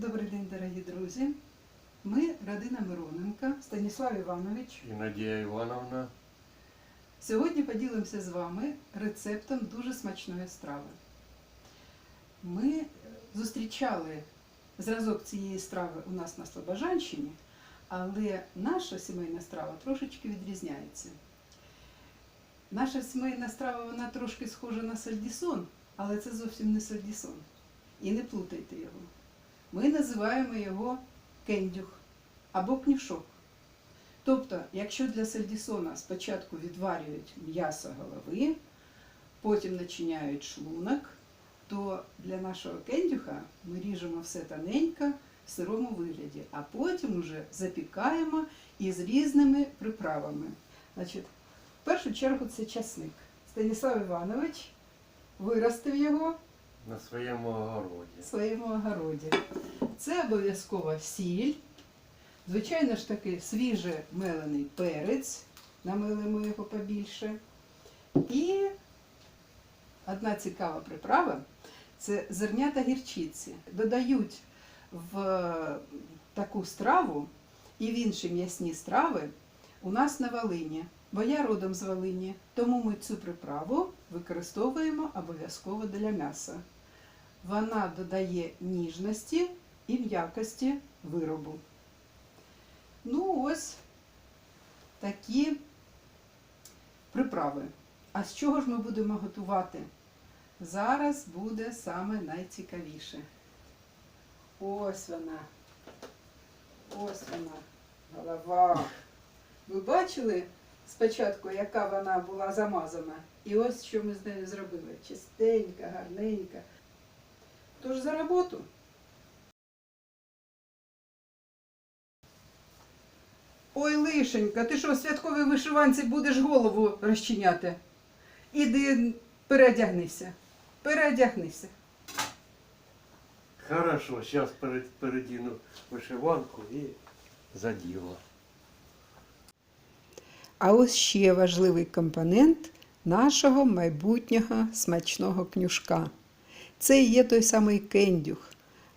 Добрий день, дорогі друзі. Ми родина Мироненка, Станіслав Іванович. І Надія Івановна. Сьогодні поділимося з вами рецептом дуже смачної страви. Ми е, зустрічали зразок цієї страви у нас на Слобожанщині, але наша сімейна страва трошечки відрізняється. Наша сімейна страва вона трошки схожа на сальдісон, але це зовсім не сальдісон. І не плутайте його. Ми називаємо його кендюх або кнюшок. Тобто, якщо для сальдісона спочатку відварюють м'ясо голови, потім начиняють шлунок, то для нашого кендюха ми ріжемо все тоненько в сирому вигляді, а потім уже запікаємо із різними приправами. Значить, в першу чергу це часник. Станіслав Іванович виростив його На своєму огороді. в своєму огороді. Це обов'язково сіль. Звичайно ж таки свіже мелений перець, намилимо його побільше. І одна цікава приправа це зернята гірчиці. Додають в таку страву і в інші м'ясні страви у нас на Волині. Бо я родом з Волині, тому ми цю приправу використовуємо обов'язково для м'яса. Вона додає ніжності і м'якості виробу. Ну, ось такі приправи. А з чого ж ми будемо готувати? Зараз буде саме найцікавіше. Ось вона. Ось вона. Голова. Ви бачили спочатку, яка вона була замазана? І ось що ми з нею зробили. Чистенька, гарненька. Тож за роботу. Ой, лишенька, ти що в святковій вишиванці будеш голову розчиняти? Іди переодягнися. Переодягнися. Хорошо, зараз передіну вишиванку і за діло. А ось ще важливий компонент нашого майбутнього смачного кнюшка. Це і є той самий кендюх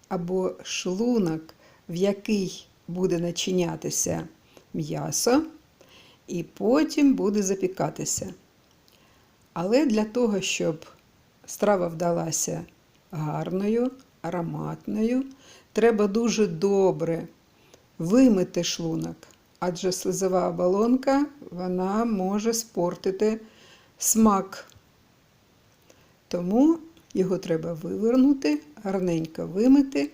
або шлунок, в який буде начинятися м'ясо, і потім буде запікатися. Але для того, щоб страва вдалася гарною, ароматною, треба дуже добре вимити шлунок, адже слизова оболонка вона може спортити смак. Тому його треба вивернути, гарненько вимити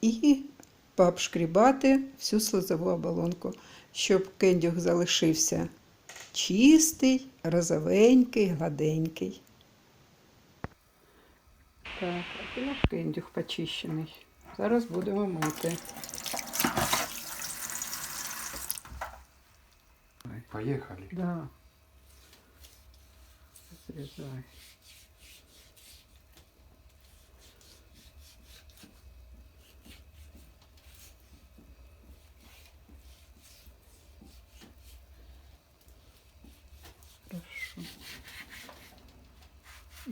і пообшкрібати всю слизову оболонку, щоб кендюх залишився чистий, розовенький, гладенький. Так, а наш кендюх почищений. Зараз будемо мити. Поїхали. Да. Срезай.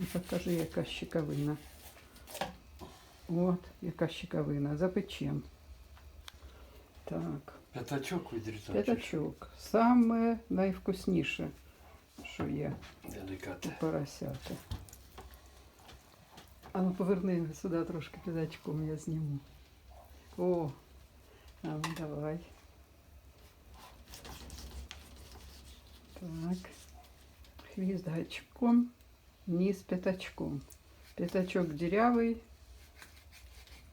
І покажи, яка щековина. От, яка щековина. Запечем. Так. П'ятачок відрізати. П'ятачок. Саме найвкусніше, що є у Делікате. поросяти. А ну поверни сюди трошки п'ятачком, я зніму. О, а ну давай. Так. Хвіст гачком, Низ п'ятачком. П'ятачок дірявий,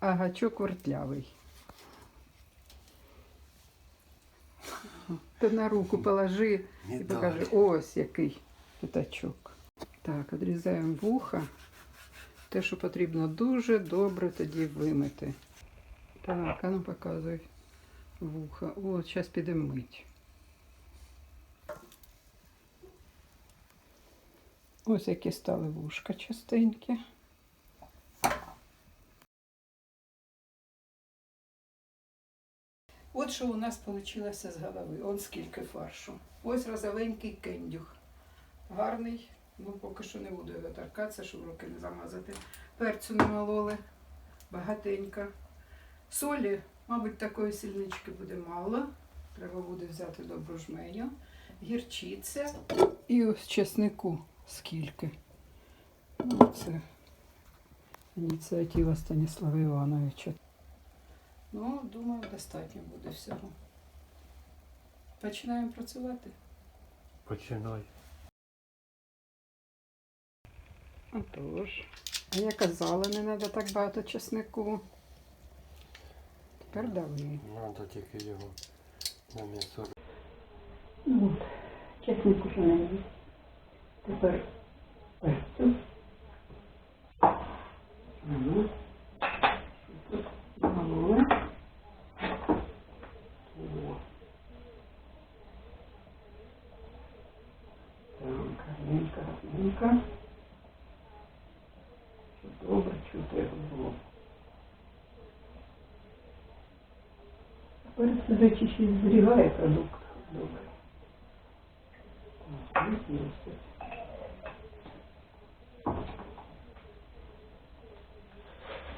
а гачок вертлявий. Ти на руку положи і покажи. Ось який п'ятачок. Так, відрізаємо вуха. Те, що потрібно дуже добре тоді вимити. Так, а ну показуй вуха. О, зараз підемо мить. Ось які стали вушка частенькі. От що у нас вийшло з голови. Он скільки фаршу. Ось розовенький кендюх. Гарний. Ну, поки що не буду його торкатися, щоб руки не замазати. Перцю намололи. Багатенько. Солі, мабуть, такої сільнички буде мало. Треба буде взяти добру жменю, гірчиця. І ось чеснику скільки. Ну, Це ініціатива Станіслава Івановича. Ну, думаю, достатньо буде всього. Починаємо працювати. Починай. Отож. А я казала, не треба так багато чеснику. Тепер дали. Надо тільки його на м'ясо. Ну, чесник уже не є. Тепер перцю. Ну, тут мале. О. Так, гарненько, гарненько. Щоб добре чути як було. Перед сидячи ще й зберігає продукт. Добре. Так, ось місяць.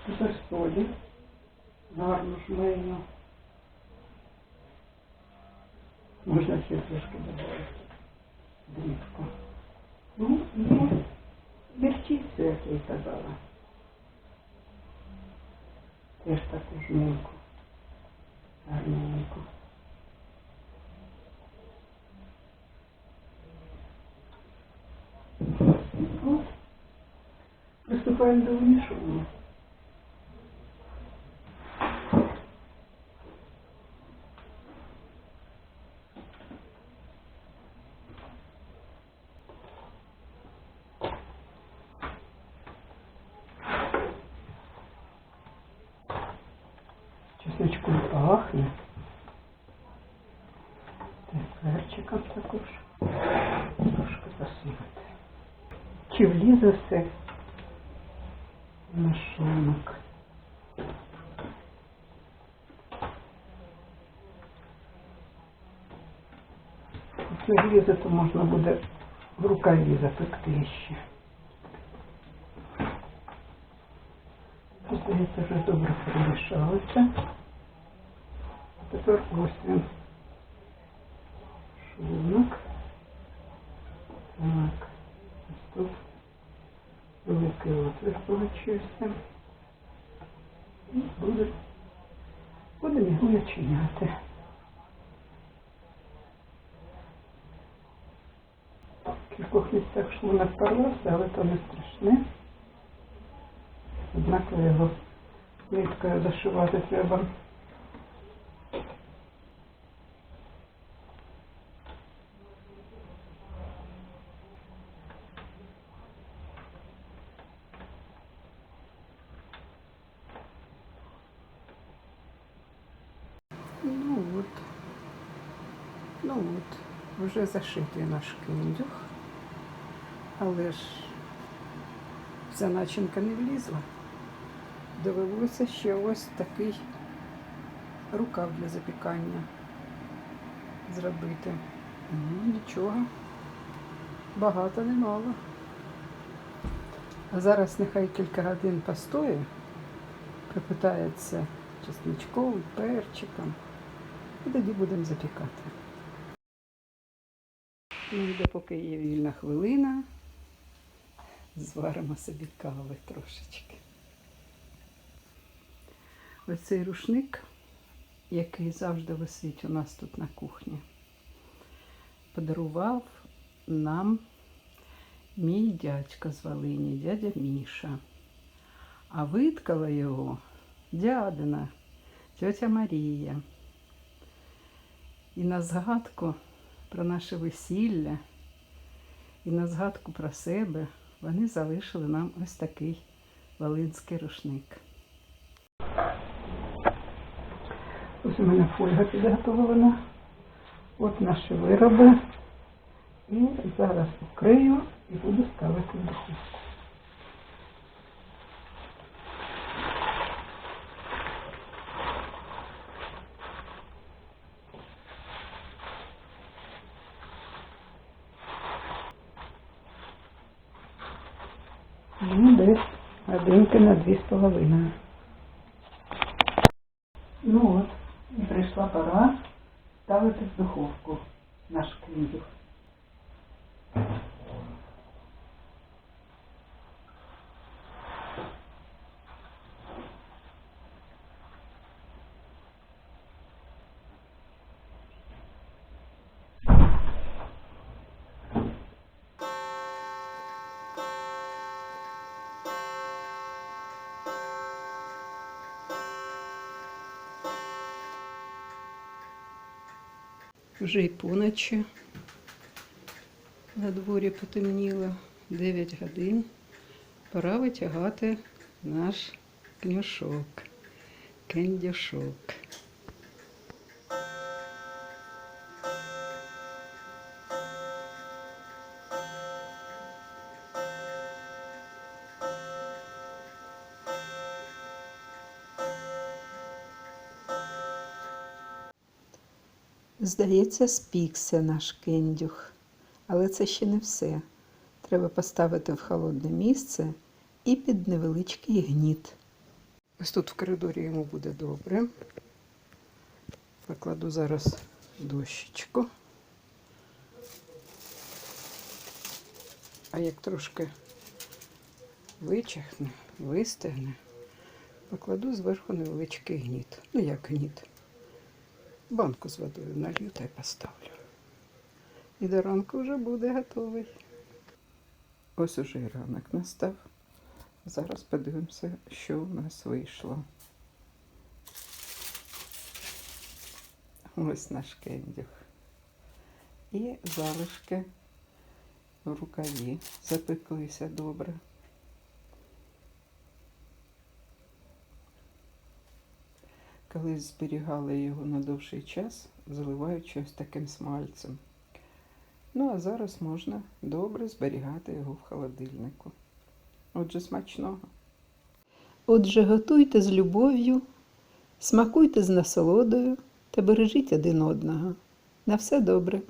Тепер солі. Гарно жменю. Можна ще трошки додати. Дрібку. Ну, і гірчицю, як я й казала. Теж таку жменьку. Гарненько. От. Приступаємо до вимішування. Чесночком пахне. Перчиком також. Трошки посипати. Чи влізе все на шлунок? Якщо влізе, то можна буде в рукаві запекти ще. Здається, вже добре перемішалося. Тепер ось. Шлунок. Так. Ось тут великий отвір получився. І буде, будемо його начиняти. В кількох місцях шлунок порвався, але то не страшне. Однаково його ниткою зашивати треба. Ну от. Ну от, вже зашитий наш киндюх. Але ж вся начинка не влізла. Довелося ще ось такий рукав для запікання зробити. Ну, нічого. Багато немало. А зараз нехай кілька годин постоє, пропитається чесничком, перчиком. І тоді будемо запікати. Ну, і допоки є вільна хвилина, зваримо собі кави трошечки. Ось цей рушник, який завжди висить у нас тут на кухні, подарував нам мій дядько з Волині, дядя Міша. А виткала його дядина, тьотя Марія. І на згадку про наше весілля, і на згадку про себе вони залишили нам ось такий волинський рушник. Ось у мене фольга підготовлена. От наші вироби. І зараз вкрию і буду ставити в духовку. Годинки на дві з половиною. Ну от, прийшла пора ставити в духовку наш кліндюк. Вже й поночі. На дворі потемніло 9 годин. Пора витягати наш кнюшок, кендюшок. Здається, спікся наш кендюх. Але це ще не все. Треба поставити в холодне місце і під невеличкий гніт. Ось тут в коридорі йому буде добре. Покладу зараз дощечку. А як трошки вичахне, вистигне, покладу зверху невеличкий гніт. Ну як гніт? Банку з водою налью та й поставлю. І до ранку вже буде готовий. Ось уже і ранок настав. Зараз подивимося, що у нас вийшло. Ось наш кендюх. І залишки в рукаві запеклися добре. Колись зберігали його на довший час, заливаючи ось таким смальцем. Ну, а зараз можна добре зберігати його в холодильнику. Отже, смачного. Отже, готуйте з любов'ю, смакуйте з насолодою та бережіть один одного. На все добре.